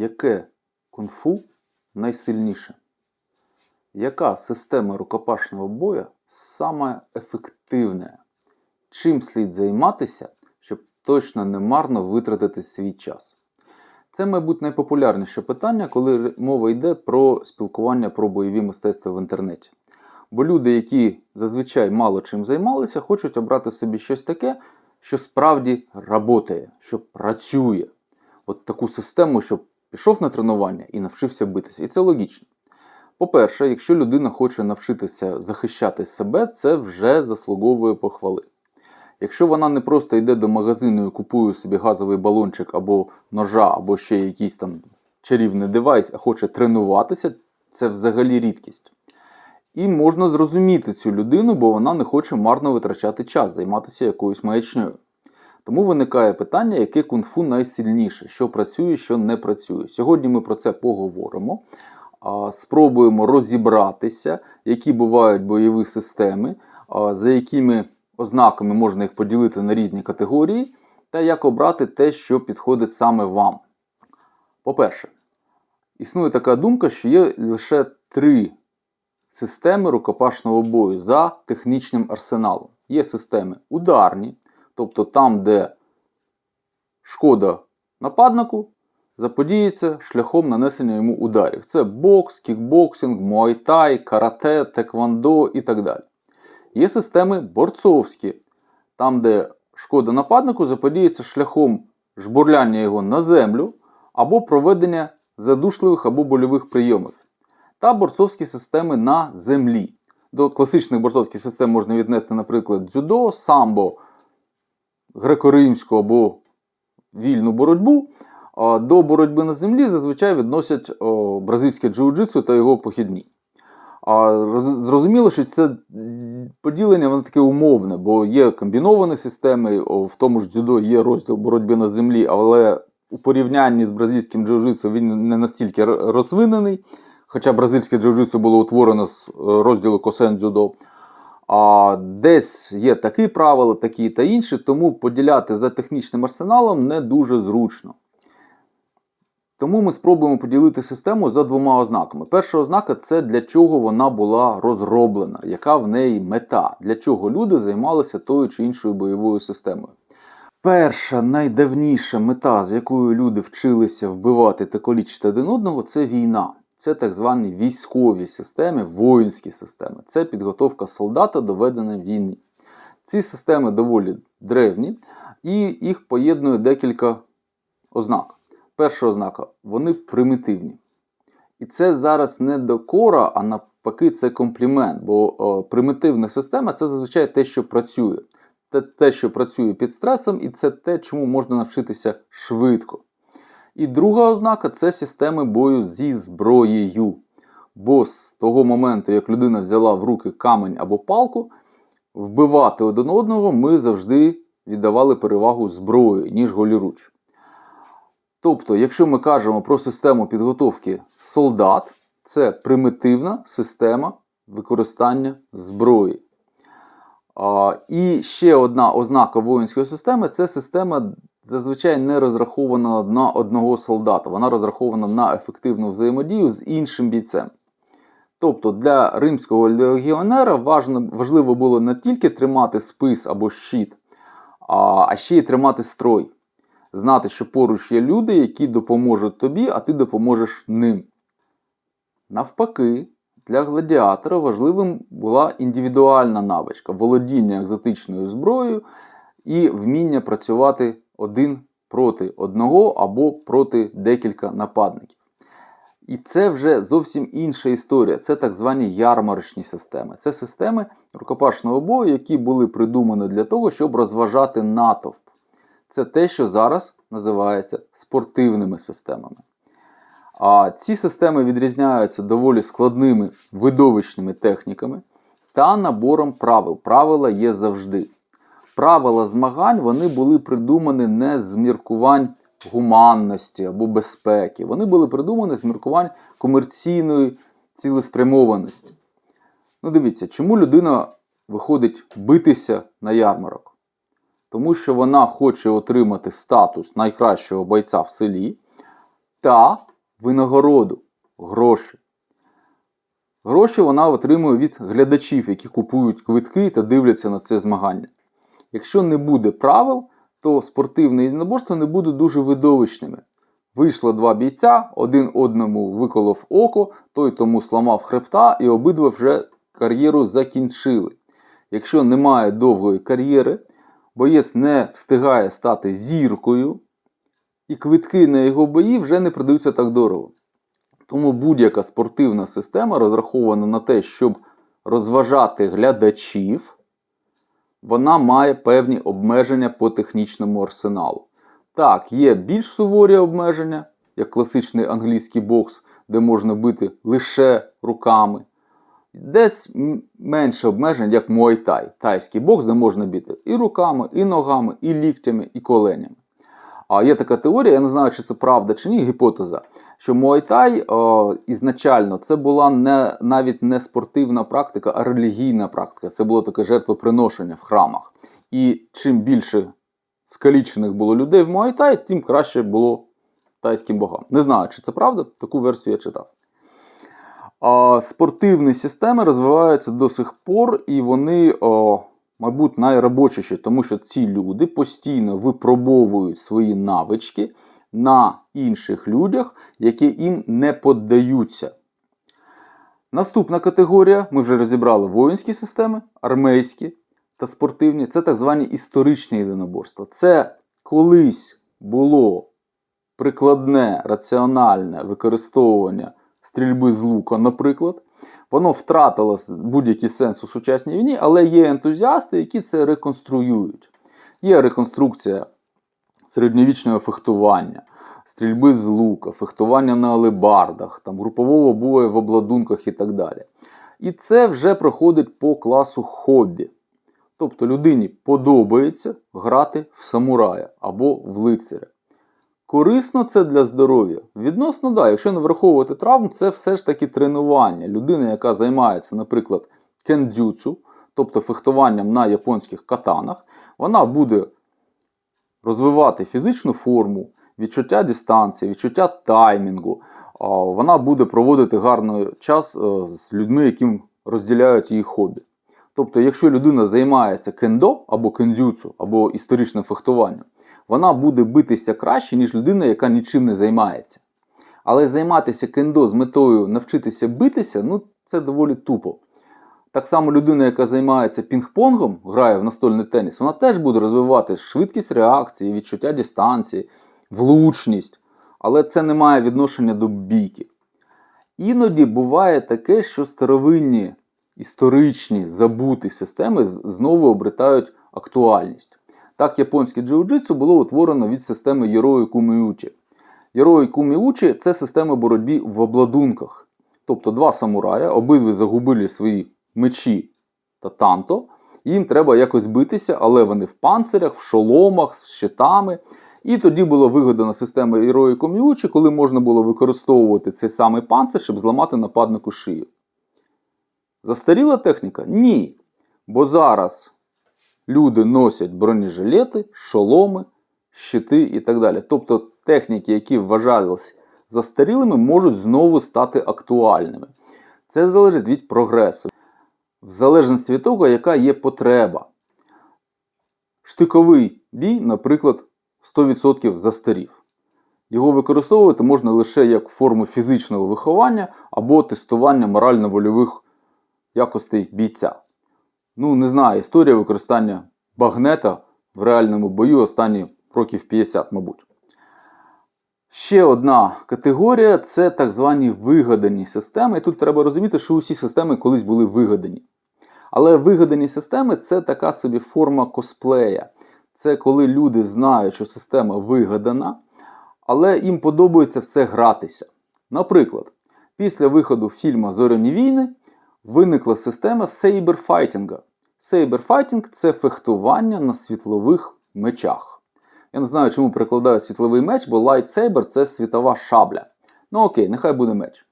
Яке кунг-фу найсильніше? Яка система рукопашного бою саме ефективна? Чим слід займатися, щоб точно не марно витратити свій час? Це, мабуть, найпопулярніше питання, коли мова йде про спілкування про бойові мистецтва в інтернеті. Бо люди, які зазвичай мало чим займалися, хочуть обрати собі щось таке, що справді работає, що працює. От таку систему, щоб пішов на тренування і навчився битися. І це логічно. По-перше, якщо людина хоче навчитися захищати себе, це вже заслуговує похвали. Якщо вона не просто йде до магазину і купує собі газовий балончик або ножа, або ще якийсь там чарівний девайс, а хоче тренуватися, це взагалі рідкість. І можна зрозуміти цю людину, бо вона не хоче марно витрачати час, займатися якоюсь маячньою. Тому виникає питання, яке кунг-фу найсильніше, що працює, що не працює. Сьогодні ми про це поговоримо. Спробуємо розібратися, які бувають бойові системи, за якими ознаками можна їх поділити на різні категорії, та як обрати те, що підходить саме вам. По-перше, існує така думка, що є лише три системи рукопашного бою за технічним арсеналом. Є системи ударні, тобто там, де шкода нападнику заподіється шляхом нанесення йому ударів. Це бокс, кікбоксинг, муайтай, карате, теквондо і так далі. Є системи борцовські, там, де шкода нападнику заподіється шляхом жбурляння його на землю або проведення задушливих або больових прийомів. Та борцовські системи на землі. До класичних борцовських систем можна віднести, наприклад, дзюдо, самбо, греко-римську або вільну боротьбу. До боротьби на землі зазвичай відносять бразильське джиу-джитсу та його похідні. А зрозуміло, що це поділення воно таке умовне, бо є комбіновані системи, в тому ж дзюдо є розділ боротьби на землі, але у порівнянні з бразильським джиу-джитсу він не настільки розвинений. Хоча бразильське джиу-джитсу було утворено з розділу косен дзюдо. А десь є такі правила, такі та інші, тому поділяти за технічним арсеналом не дуже зручно. Тому ми спробуємо поділити систему за двома ознаками. Перша ознака це для чого вона була розроблена, яка в неї мета, для чого люди займалися тою чи іншою бойовою системою. Перша найдавніша мета, з якою люди вчилися вбивати та колічити один одного, це війна. Це так звані військові системи, воїнські системи. Це підготовка солдата до ведення війни. Ці системи доволі древні, і їх поєднує декілька ознак. Перша ознака вони примітивні. І це зараз не докора, а навпаки, це комплімент. Бо о, примітивна система це зазвичай те, що працює. Те, те, що працює під стресом, і це те, чому можна навчитися швидко. І друга ознака це системи бою зі зброєю. Бо з того моменту, як людина взяла в руки камень або палку, вбивати один одного ми завжди віддавали перевагу зброї, ніж голіруч. Тобто, якщо ми кажемо про систему підготовки солдат, це примітивна система використання зброї. А, І ще одна ознака воїнської системи це система зазвичай не розрахована на одного солдата. Вона розрахована на ефективну взаємодію з іншим бійцем. Тобто для римського легіонера важливо було не тільки тримати спис або щит, а, ще й тримати строй. Знати, що поруч є люди, які допоможуть тобі, а ти допоможеш ним. Навпаки, для гладіатора важливим була індивідуальна навичка, володіння екзотичною зброєю і вміння працювати один проти одного або проти декілька нападників. І це вже зовсім інша історія. Це так звані ярмарочні системи. Це системи рукопашного бою, які були придумані для того, щоб розважати натовп. Це те, що зараз називається спортивними системами. А ці системи відрізняються доволі складними видовищними техніками та набором правил. Правила є завжди. Правила змагань вони були придумані не з міркувань гуманності або безпеки. Вони були придумані з міркувань комерційної цілеспрямованості. Ну, дивіться, чому людина виходить битися на ярмарок? Тому що вона хоче отримати статус найкращого бойця в селі, та винагороду гроші. Гроші вона отримує від глядачів, які купують квитки та дивляться на це змагання. Якщо не буде правил, то спортивне єдиноборство не буде дуже видовищними. Вийшло два бійця, один одному виколов око, той тому сламав хребта, і обидва вже кар'єру закінчили. Якщо немає довгої кар'єри, боєць не встигає стати зіркою, і квитки на його бої вже не продаються так дорого. Тому будь-яка спортивна система розрахована на те, щоб розважати глядачів, вона має певні обмеження по технічному арсеналу. Так, є більш суворі обмеження, як класичний англійський бокс, де можна бити лише руками. Десь менше обмежень, як муайтай, тайський бокс, де можна бити і руками, і ногами, і ліктями, і коленями. А є така теорія, я не знаю, чи це правда чи ні, гіпотеза, що муайтай о, ізначально це була не, навіть не спортивна практика, а релігійна практика. Це було таке жертвоприношення в храмах. І чим більше скалічених було людей в муайтай, тим краще було тайським богам. Не знаю, чи це правда, таку версію я читав. А, спортивні системи розвиваються до сих пор, і вони, о, мабуть, найробочіші, тому що ці люди постійно випробовують свої навички на інших людях, які їм не поддаються. Наступна категорія, ми вже розібрали воїнські системи, армейські та спортивні. Це так звані історичні єдиноборства. Це колись було прикладне, раціональне використовування стрільби з лука, наприклад. Воно втратило будь-який сенс у сучасній війні, але є ентузіасти, які це реконструюють. Є реконструкція середньовічного фехтування, стрільби з лука, фехтування на алебардах, там, групового бою в обладунках і так далі. І це вже проходить по класу хобі. Тобто людині подобається грати в самурая або в лицаря. Корисно це для здоров'я? Відносно, да, якщо не враховувати травм, це все ж таки тренування. Людина, яка займається, наприклад, кендзюцю, тобто фехтуванням на японських катанах, вона буде розвивати фізичну форму, відчуття дистанції, відчуття таймінгу. Вона буде проводити гарний час е, з людьми, яким розділяють її хобі. Тобто, якщо людина займається кендо або кендзюцу, або історичним фехтуванням, вона буде битися краще, ніж людина, яка нічим не займається. Але займатися кендо з метою навчитися битися, ну це доволі тупо. Так само людина, яка займається пінг-понгом, грає в настольний теніс, вона теж буде розвивати швидкість реакції, відчуття дистанції, влучність. Але це не має відношення до бійки. Іноді буває таке, що старовинні історичні забуті системи знову обретають актуальність. Так, японське джиу-джитсу було утворено від системи Єрої Куміучі. Єрої Куміучі це система боротьби в обладунках. Тобто два самурая, обидві загубили свої мечі та танто. Їм треба якось битися, але вони в панцирях, в шоломах, з щитами. І тоді була вигадана система Єрої Куміучі, коли можна було використовувати цей самий панцир, щоб зламати нападнику шию. Застаріла техніка? Ні. Бо зараз люди носять бронежилети, шоломи, щити і так далі. Тобто техніки, які вважалися застарілими, можуть знову стати актуальними. Це залежить від прогресу, в залежності від того, яка є потреба. Штиковий бій, наприклад, 100% застарів. Його використовувати можна лише як форму фізичного виховання або тестування морально-вольових якостей бійця. Ну, не знаю, історія використання багнета в реальному бою останні років 50, мабуть. Ще одна категорія це так звані вигадані системи. І тут треба розуміти, що усі системи колись були вигадані. Але вигадані системи це така собі форма косплея. Це коли люди знають, що система вигадана, але їм подобається в це гратися. Наприклад, після виходу фільму Зоряні війни виникла система сейберфайтінга. Сейберфайтінг це фехтування на світлових мечах. Я не знаю, чому перекладаю світловий меч, бо лайтсейбер це світова шабля. Ну окей, нехай буде меч.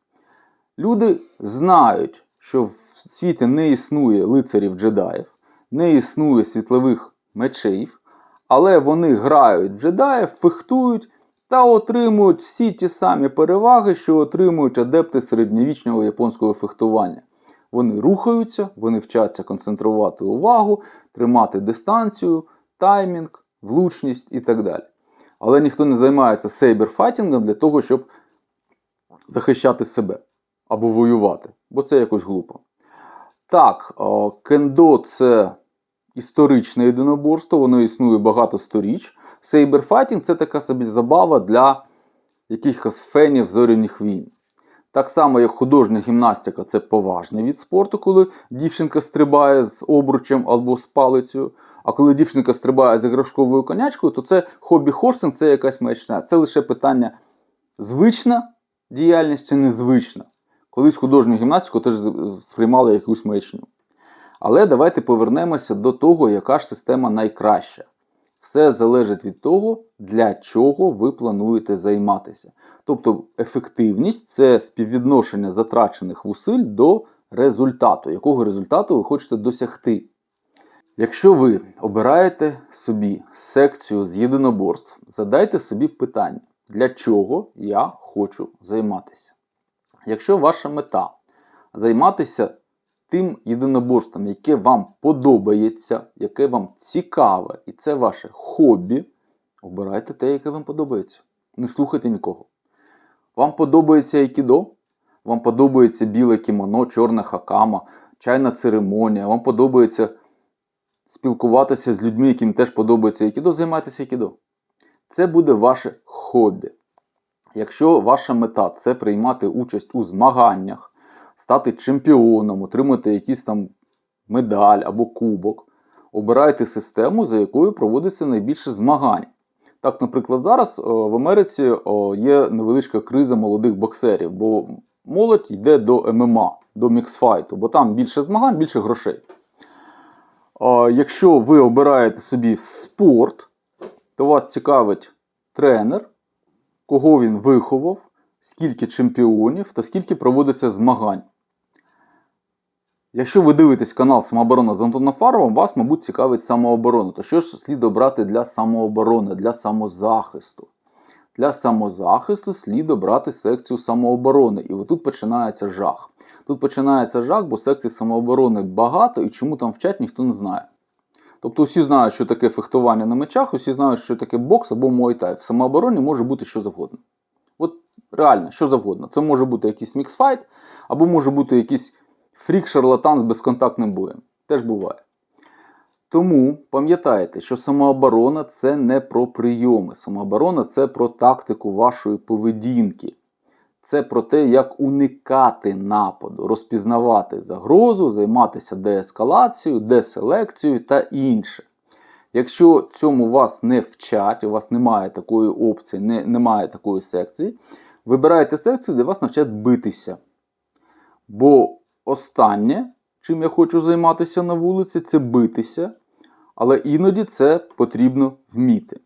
Люди знають, що в світі не існує лицарів джедаїв, не існує світлових мечів, але вони грають в джедаїв, фехтують та отримують всі ті самі переваги, що отримують адепти середньовічного японського фехтування. Вони рухаються, вони вчаться концентрувати увагу, тримати дистанцію, таймінг, влучність і так далі. Але ніхто не займається сейберфайтингом для того, щоб захищати себе або воювати, бо це якось глупо. Так, кендо це історичне єдиноборство, воно існує багато сторіч. Сейберфайтинг це така собі забава для якихось фенів зоряних війн. Так само, як художня гімнастика це поважний від спорту, коли дівчинка стрибає з обручем або з палицею. А коли дівчинка стрибає з іграшковою конячкою, то це хобі-хостинг, це якась маячня. Це лише питання звична діяльність чи незвична. Колись художню гімнастику теж сприймали якусь маячню. Але давайте повернемося до того, яка ж система найкраща. Все залежить від того, для чого ви плануєте займатися. Тобто ефективність це співвідношення затрачених вусиль до результату, якого результату ви хочете досягти. Якщо ви обираєте собі секцію з єдиноборств, задайте собі питання, для чого я хочу займатися. Якщо ваша мета займатися тим єдиноборством, яке вам подобається, яке вам цікаве, і це ваше хобі, обирайте те, яке вам подобається. Не слухайте нікого. Вам подобається айкідо? Вам подобається біле кімоно, чорна хакама, чайна церемонія, вам подобається спілкуватися з людьми, яким теж подобається айкідо, займайтеся айкідо. Це буде ваше хобі. Якщо ваша мета це приймати участь у змаганнях, стати чемпіоном, отримати якийсь там медаль або кубок, обирайте систему, за якою проводиться найбільше змагань. Так, наприклад, зараз о, в Америці о, є невеличка криза молодих боксерів, бо молодь йде до ММА, до міксфайту, бо там більше змагань, більше грошей. Якщо ви обираєте собі спорт, то вас цікавить тренер, кого він виховав, скільки чемпіонів та скільки проводиться змагань. Якщо ви дивитесь канал Самооборона з Антоном Фаровим, вас, мабуть, цікавить самооборона. То що ж слід обрати для самооборони, для самозахисту? Для самозахисту слід обрати секцію самооборони. І отут починається жах. Тут починається жах, бо секцій самооборони багато і чому там вчать, ніхто не знає. Тобто всі знають, що таке фехтування на мечах, усі знають, що таке бокс або муайтай. В самообороні може бути що завгодно. От реально, що завгодно. Це може бути якийсь міксфайт, або може бути якийсь фрік-шарлатан з безконтактним боєм. Теж буває. Тому пам'ятайте, що самооборона це не про прийоми. Самооборона це про тактику вашої поведінки. Це про те, як уникати нападу, розпізнавати загрозу, займатися деескалацією, деселекцією та інше. Якщо цьому вас не вчать, у вас немає такої опції, не, немає такої секції, вибирайте секцію, де вас навчать битися. Бо останнє, чим я хочу займатися на вулиці, це битися. Але іноді це потрібно вміти.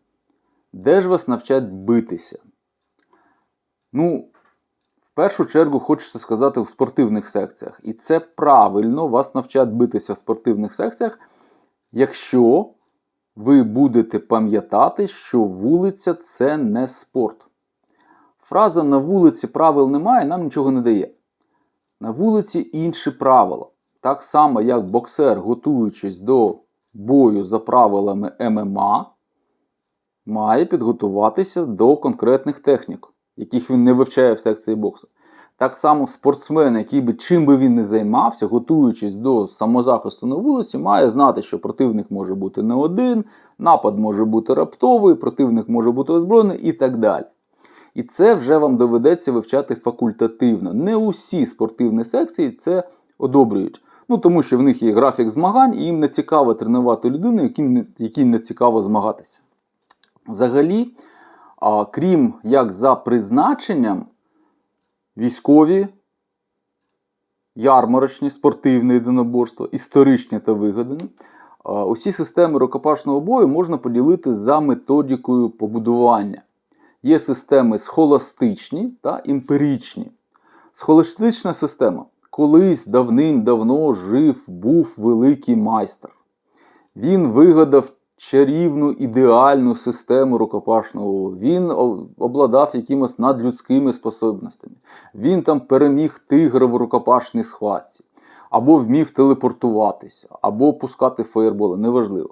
Де ж вас навчать битися? Ну, першу чергу хочеться сказати в спортивних секціях. І це правильно вас навчать битися в спортивних секціях, якщо ви будете пам'ятати, що вулиця це не спорт. Фраза на вулиці правил немає нам нічого не дає. На вулиці інші правила. Так само, як боксер, готуючись до бою за правилами ММА, має підготуватися до конкретних технік, яких він не вивчає в секції боксу. Так само спортсмен, який би чим би він не займався, готуючись до самозахисту на вулиці, має знати, що противник може бути не один, напад може бути раптовий, противник може бути озброєний і так далі. І це вже вам доведеться вивчати факультативно. Не усі спортивні секції це одобрюють. Ну тому що в них є графік змагань, і їм не цікаво тренувати людину, якій не цікаво змагатися. Взагалі, а, крім як за призначенням, військові, ярмарочні, спортивне єдиноборство, історичні та вигадані, усі системи рукопашного бою можна поділити за методикою побудування. Є системи схоластичні та емпіричні. Схоластична система. Колись давним-давно жив був великий майстер. Він вигадав чарівну ідеальну систему рукопашного. Він обладав якимось надлюдськими способностями. Він там переміг тигра в рукопашній схватці, або вмів телепортуватися, або пускати фаєрболи, неважливо.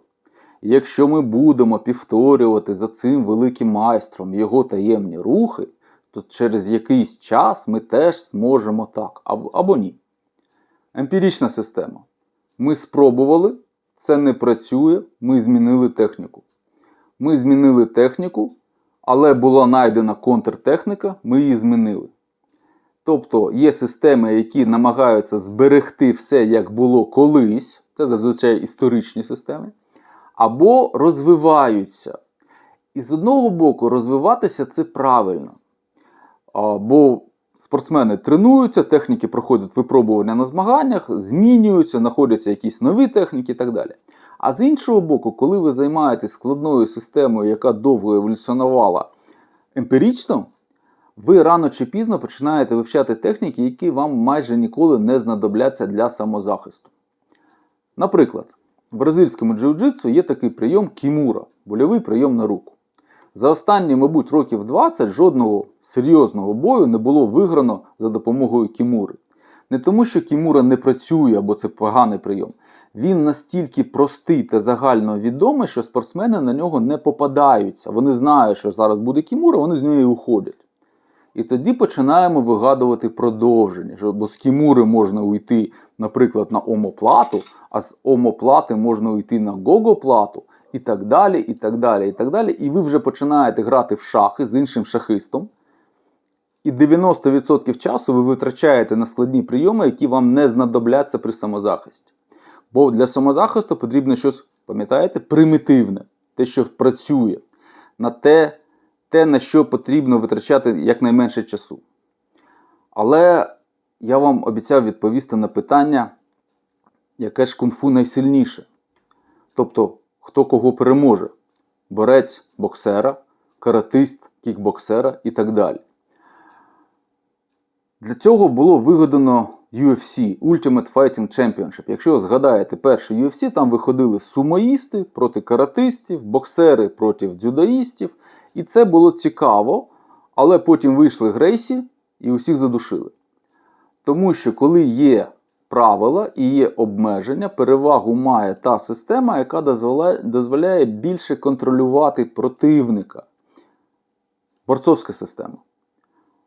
Якщо ми будемо повторювати за цим великим майстром його таємні рухи, то через якийсь час ми теж зможемо так, або, або ні. Емпірична система. Ми спробували, це не працює, ми змінили техніку. Ми змінили техніку, але була знайдена контртехніка, ми її змінили. Тобто є системи, які намагаються зберегти все, як було колись, це зазвичай історичні системи, або розвиваються. І з одного боку, розвиватися це правильно. Бо спортсмени тренуються, техніки проходять випробування на змаганнях, змінюються, знаходяться якісь нові техніки і так далі. А з іншого боку, коли ви займаєтесь складною системою, яка довго еволюціонувала емпірично, ви рано чи пізно починаєте вивчати техніки, які вам майже ніколи не знадобляться для самозахисту. Наприклад, в бразильському джиу-джитсу є такий прийом кімура больовий прийом на руку. За останні, мабуть, років 20 жодного серйозного бою не було виграно за допомогою кімури. Не тому, що кімура не працює або це поганий прийом. Він настільки простий та загальновідомий, що спортсмени на нього не попадаються. Вони знають, що зараз буде кімура, вони з неї уходять. І тоді починаємо вигадувати продовження. що- Бо з кімури можна уйти, наприклад, на омоплату, а з омоплати можна уйти на гогоплату, і так далі, і так далі, і так далі. І ви вже починаєте грати в шахи з іншим шахистом. І 90% часу ви витрачаєте на складні прийоми, які вам не знадобляться при самозахисті. Бо для самозахисту потрібно щось, пам'ятаєте, примітивне, те, що працює, на те, те, на що потрібно витрачати якнайменше часу. Але я вам обіцяв відповісти на питання, яке ж кунг-фу найсильніше. Тобто, хто кого переможе: борець боксера, каратист кікбоксера і так далі. Для цього було вигадано UFC Ultimate Fighting Championship. Якщо згадаєте перший UFC, там виходили сумоїсти проти каратистів, боксери проти дзюдоїстів. І це було цікаво, але потім вийшли Грейсі і усіх задушили. Тому що коли є правила і є обмеження, перевагу має та система, яка дозволяє, більше контролювати противника. Борцовська система.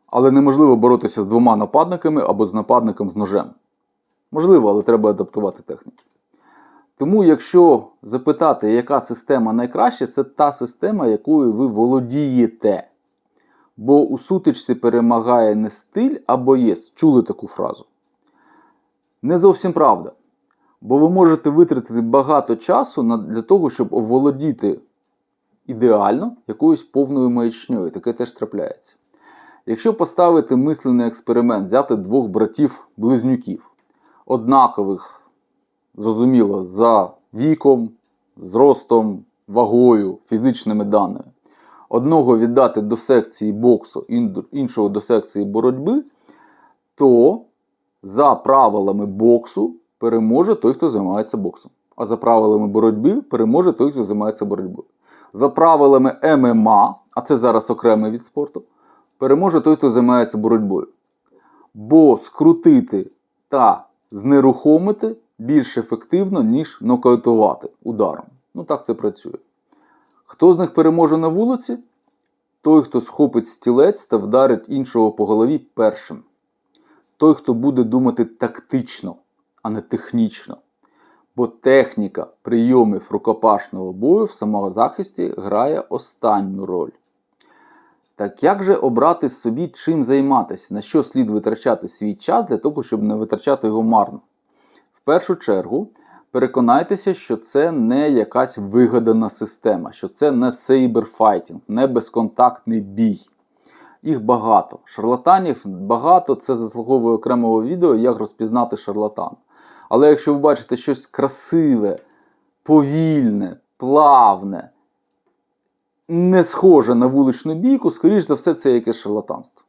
Але неможливо боротися з двома нападниками або з нападником з ножем. Можливо, але треба адаптувати техніки. Тому, якщо запитати, яка система найкраща, це та система, якою ви володієте. Бо у сутичці перемагає не стиль а боєць. Чули таку фразу? Не зовсім правда. Бо ви можете витратити багато часу для того, щоб оволодіти ідеально якоюсь повною маячньою. Таке теж трапляється. Якщо поставити мислений експеримент, взяти двох братів-близнюків, однакових, зрозуміло, за віком, зростом, вагою, фізичними даними, одного віддати до секції боксу, іншого до секції боротьби, то за правилами боксу переможе той, хто займається боксом. А за правилами боротьби переможе той, хто займається боротьбою. За правилами ММА, а це зараз окремий від спорту, переможе той, хто займається боротьбою. Бо скрутити та знерухомити більш ефективно, ніж нокаутувати ударом. Ну так це працює. Хто з них переможе на вулиці? Той, хто схопить стілець та вдарить іншого по голові першим. Той, хто буде думати тактично, а не технічно. Бо техніка прийомів рукопашного бою в самозахисті грає останню роль. Так як же обрати собі чим займатися, на що слід витрачати свій час для того, щоб не витрачати його марно? В першу чергу, переконайтеся, що це не якась вигадана система, що це не сейберфайтінг, не безконтактний бій. Їх багато. Шарлатанів багато, це заслуговує окремого відео, як розпізнати шарлатана. Але якщо ви бачите щось красиве, повільне, плавне, не схоже на вуличну бійку, скоріш за все, це якесь шарлатанство.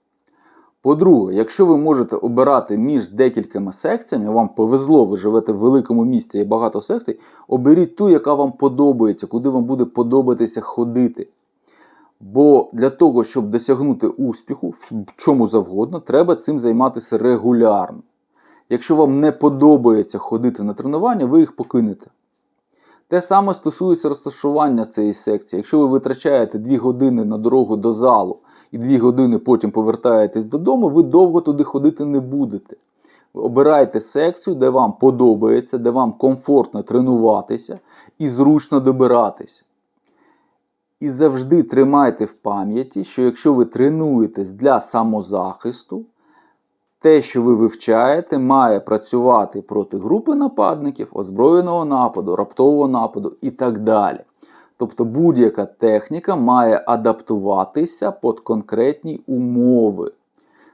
По-друге, якщо ви можете обирати між декількома секціями, вам повезло, ви живете в великому місті, є багато секцій, оберіть ту, яка вам подобається, куди вам буде подобатися ходити. Бо для того, щоб досягнути успіху в чому завгодно, треба цим займатися регулярно. Якщо вам не подобається ходити на тренування, ви їх покинете. Те саме стосується розташування цієї секції. Якщо ви витрачаєте 2 години на дорогу до залу і 2 години потім повертаєтесь додому, ви довго туди ходити не будете. Обирайте секцію, де вам подобається, де вам комфортно тренуватися і зручно добиратися. І завжди тримайте в пам'яті, що якщо ви тренуєтесь для самозахисту, те, що ви вивчаєте, має працювати проти групи нападників, озброєного нападу, раптового нападу і так далі. Тобто будь-яка техніка має адаптуватися під конкретні умови.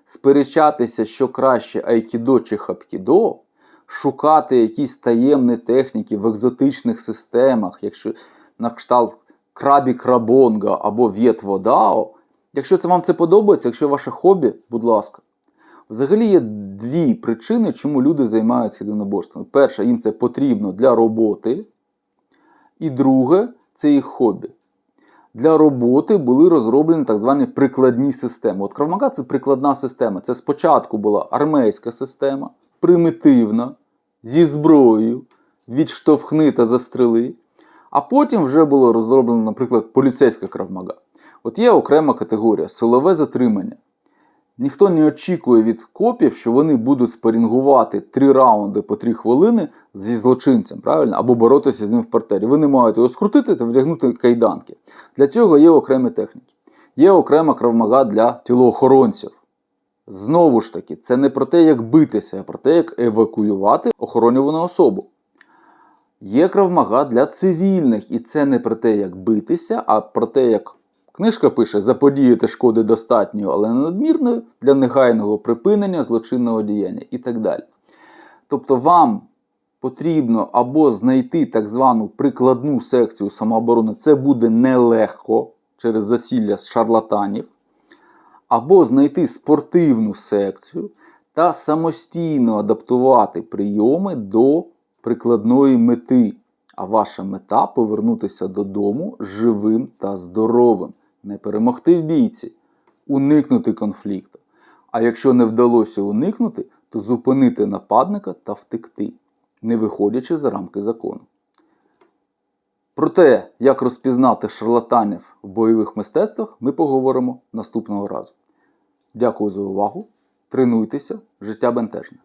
Сперечатися, що краще айкідо чи хапкідо, шукати якісь таємні техніки в екзотичних системах, якщо на кшталт крабі крабонга або в'єтводао. Якщо це вам це подобається, якщо ваше хобі, будь ласка. Взагалі є дві причини, чому люди займаються єдиноборством. Перша, їм це потрібно для роботи. І друге, це їх хобі. Для роботи були розроблені так звані прикладні системи. От Кравмага це прикладна система. Це спочатку була армейська система, примітивна, зі зброєю, відштовхни та застрели. А потім вже було розроблено, наприклад, поліцейська кравмага. От є окрема категорія силове затримання. Ніхто не очікує від копів, що вони будуть спарінгувати три раунди по три хвилини зі злочинцем, правильно? Або боротися з ним в партері. Ви не маєте його скрутити та вдягнути кайданки. Для цього є окремі техніки. Є окрема кравмага для тілоохоронців. Знову ж таки, це не про те, як битися, а про те, як евакуювати охоронювану особу. Є кравмага для цивільних, і це не про те, як битися, а про те, як книжка пише заподіяти шкоди достатньою, але не надмірною для негайного припинення злочинного діяння і так далі. Тобто вам потрібно або знайти так звану прикладну секцію самооборони, це буде нелегко через засілля з шарлатанів, або знайти спортивну секцію та самостійно адаптувати прийоми до прикладної мети. А ваша мета повернутися додому живим та здоровим, не перемогти в бійці, уникнути конфлікту. А якщо не вдалося уникнути, то зупинити нападника та втекти, не виходячи за рамки закону. Про те, як розпізнати шарлатанів в бойових мистецтвах, ми поговоримо наступного разу. Дякую за увагу. Тренуйтеся, життя бентежне.